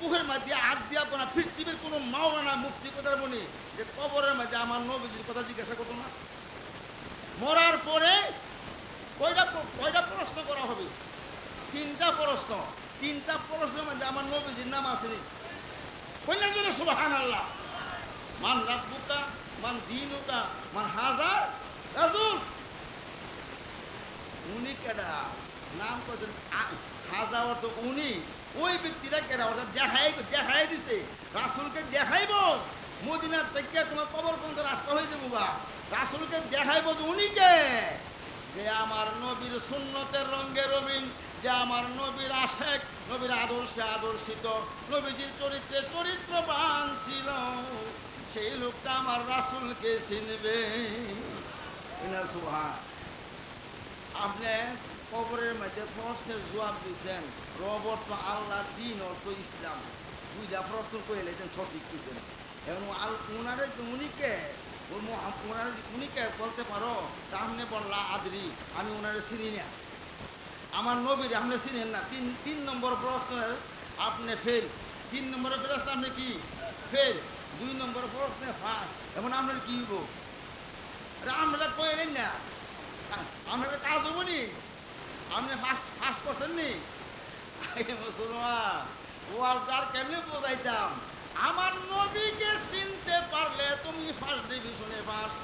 বুকের মাঝে হাত দিয়া কোনা পৃথিবীর কোনো মাওলানা মুক্তি কথার মনে? যে কবরের মাঝে আমার নবীজির কথা জিজ্ঞাসা করতো না। মরার পরে কয়টা কয়টা প্রশ্ন করা হবে? তিনটা প্রশ্ন। তিনটা প্রশ্নের মধ্যে আমার নবীজির নাম আসেনি কন্যা জন্য সুবাহান আল্লাহ মান রাব্বুকা, মান দিনুকা, মান হাজার রাসূল। উনি কেডা? নাম করছেন আ- হাজার অর্থ উনি ওই ব্যক্তিরা কেডা অর্থাৎ দেখাই দেখাই দিছে। রাসূলকে দেখাইব। মদিনার থেকে তোমার কবর পর্যন্ত রাস্তা হয়ে যাব গা। রাসূলকে দেখাইব উনি কে? যে আমার নবীর সুন্নতের রঙে রবিন যে আমার নবীর আশেক, নবীর আদর্শে আদর্শিত, নবীজির চরিত্রে চরিত্রবান ছিল। সেই লোকটা আমার রাসূলকে চিনবে। আপনি কবরের মধ্যে প্রশ্নের জবাব দিয়েছেন রবর তো আল্লাহ দিন অর্থ ইসলাম। দুইটা প্রশ্ন করে লেছেন সঠিক দিয়েছেন এবং আল উনারে উনিকে ওনার উনিকে বলতে পারো, তা আপনি বললা আদরি, আমি ওনারে চিনি না। আমার নবীর আপনি চিনেন না। তিন তিন নম্বর প্রশ্নের আপনি ফেল। তিন নম্বরের প্রশ্ন আপনি কি? ফেল। দুই নম্বর প্রশ্নে ফাঁস। এখন আপনার কি হইব? আমরা কইলেন না। আমরা কাজ হব নি। আপনি ফার্স্ট করছেন নি মুসলমান ওয়ার্ল্ডার কেমনে বোঝাইতাম? আমার নবীকে চিনতে পারলে তুমি ফার্স্ট ডিভিশনে ফার্স্ট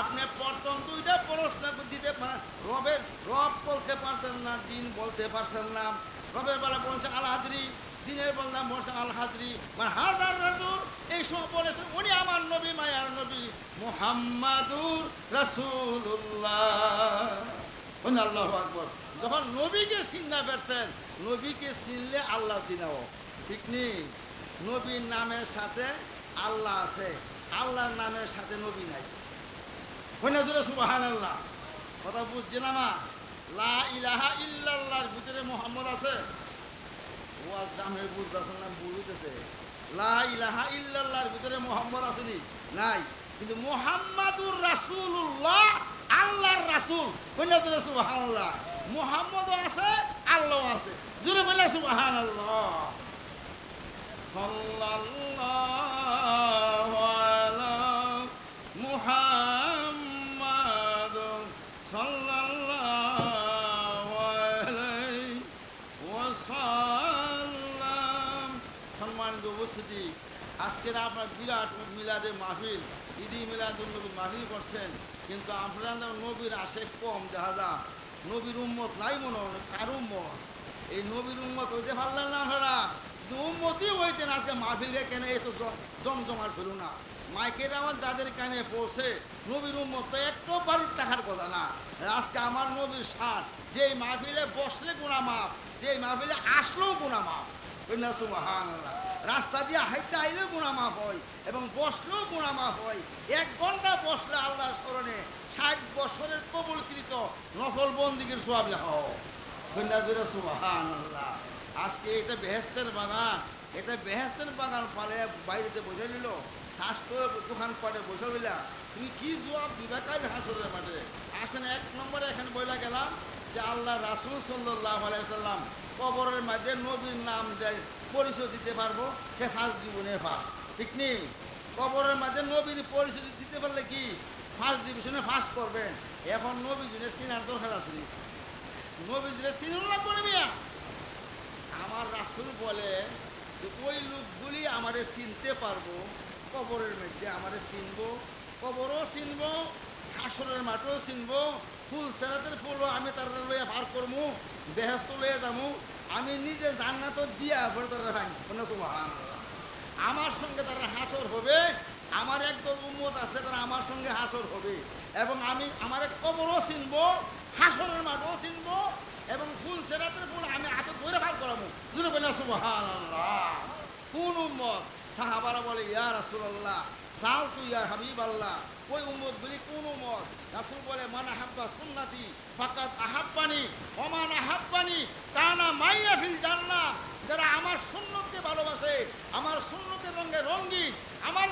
আপনি প্রথম দুইটা প্রশ্ন দিতে পারেন রবের, রব বলতে পারছেন না, দিন বলতে পারছেন না। রবের বেলা বলছে আল দিনের বললাম বলছে আল মানে হাজার রাজুর এই সময় বলেছেন, উনি আমার নবী, মায়ার নবী, মুহাম্মাদুর রাসূলুল্লাহ। আল্লাহ আকবর। যখন নবীকে চিন্তা পেরেছেন নবীকে চিনলে আল্লাহ চিনাও ঠিক নবীর নামের সাথে আল্লাহ আছে, আল্লাহর নামের সাথে নবী নাই। কন্যা জুড়ে সুবাহান আল্লাহ কথা বুঝছে না মা লা ইলাহা ইল্লাল্লাহর ভিতরে মোহাম্মদ আছে? ওয়াজ দামে বুঝতেছে না, বুঝতেছে। লা ইলাহা ইল্লাল্লাহর ভিতরে মোহাম্মদ আসেনি নাই। কিন্তু মোহাম্মদুর রাসূলুল্লাহ আল্লাহর রাসূল। জুড়ে সুবহানাল্লাহ। মোহাম্মদও আছে আল্লাহ আছে। জুড়ে বলে সুবহানাল্লাহ। সাল্লাল্লাহু আলা মুহাম্মাদ সাল্লাল্লাহু সম্মানিত উপস্থিতি। আজকের আপনার বিরাট মিলাদে মাহফিল, ঈদি মিলাদুল নবী মাহফিল করছেন। কিন্তু আপনারা নবীর আসে কম দেখা যা নবীর উম্মত নাই মনে হয়, কার উম্মত? এই নবীর উম্মত হইতে পারলেন না আপনারা। উম্মতই হইতেন আজকে মাহফিলে কেন এত জমজমার ফেরু না? মাইকের আমার যাদের কানে পৌঁছে, নবীর উম্মত তো একটু বাড়ির থাকার কথা না। আজকে আমার নবীর সার যেই মাহফিলে বসলে গুণা মাপ যেই মাহফিলে আসলেও গুণা মাপ সুবহানাল্লাহ। রাস্তা দিয়ে হাইতে আইলেও গুণা মাপ হয় এবং বসলেও গুণা মাপ হয়। এক ঘণ্টা বসলে আল্লাহর স্মরণে ষাট বছরের কবলকৃত নফল বন্দিকের সোয়াব কন্যা আজকে এটা বেহেস্তের বাগান। এটা বেহেস্তের বাগান পালে বাইরেতে বসে নিল। স্বাস্থ্য দোকান পাটে বসে বললা তুমি কি জবাব দিবা কাল হাসরের মাঠে? আসেন এক নম্বরে এখানে বইলা গেলাম। যে আল্লাহ রাসুল সাল্লাহ আলাইসাল্লাম কবরের মাঝে নবীর নাম দেয় পরিচয় দিতে পারব, সে ফার্স্ট জীবনে ফার্স্ট ঠিক নেই? কবরের মাঝে নবীর পরিচয় দিতে পারলে কি? ফার্স্ট ডিভিশনে ফার্স্ট করবেন। এখন নবী জিনে সিনার দরকার আছে নবী জিনে সিনুল না করবি আমার রাসুল বলে যে, ওই লোকগুলি আমারে চিনতে পারব, কবরের মধ্যে আমারে চিনবো, কবরও চিনবো হাসরের মাঠও চিনব ফুল চেরাতের ফুলও আমি তার লইয়া পার করব বেহেস্ত লইয়া যাব আমি নিজে জান্নাত দিয়া পরে তারা ভাঙ। আমার সঙ্গে তারা হাসর হবে, আমার একদল উম্মত আছে, তারা আমার সঙ্গে হাসর হবে। এবং আমি, আমার এক কবরও চিনব হাসরের মাঠও চিনব এবং ফুল চেরাতের ফুল আমি হাতে ধরে ভাগ করাবো জুড়ে বলে কোন উম্মত? সাহাবারা বলে, ইয়া রাসূলুল্লাহ সাল তু ইয়া হাবিব আল্লাহ ওই উম্মত বলি কোন উম্মত? রাসুল বলে, মান আহাব্বা সুন্নাতি ফাকাত আহাব্বানি অমান আহাব্বানি কানা মাইয়া ফিল জান্নাহ। যারা আমার সুন্নতকে ভালোবাসে, আমার সুন্নতের রঙে রঙ্গিন আমার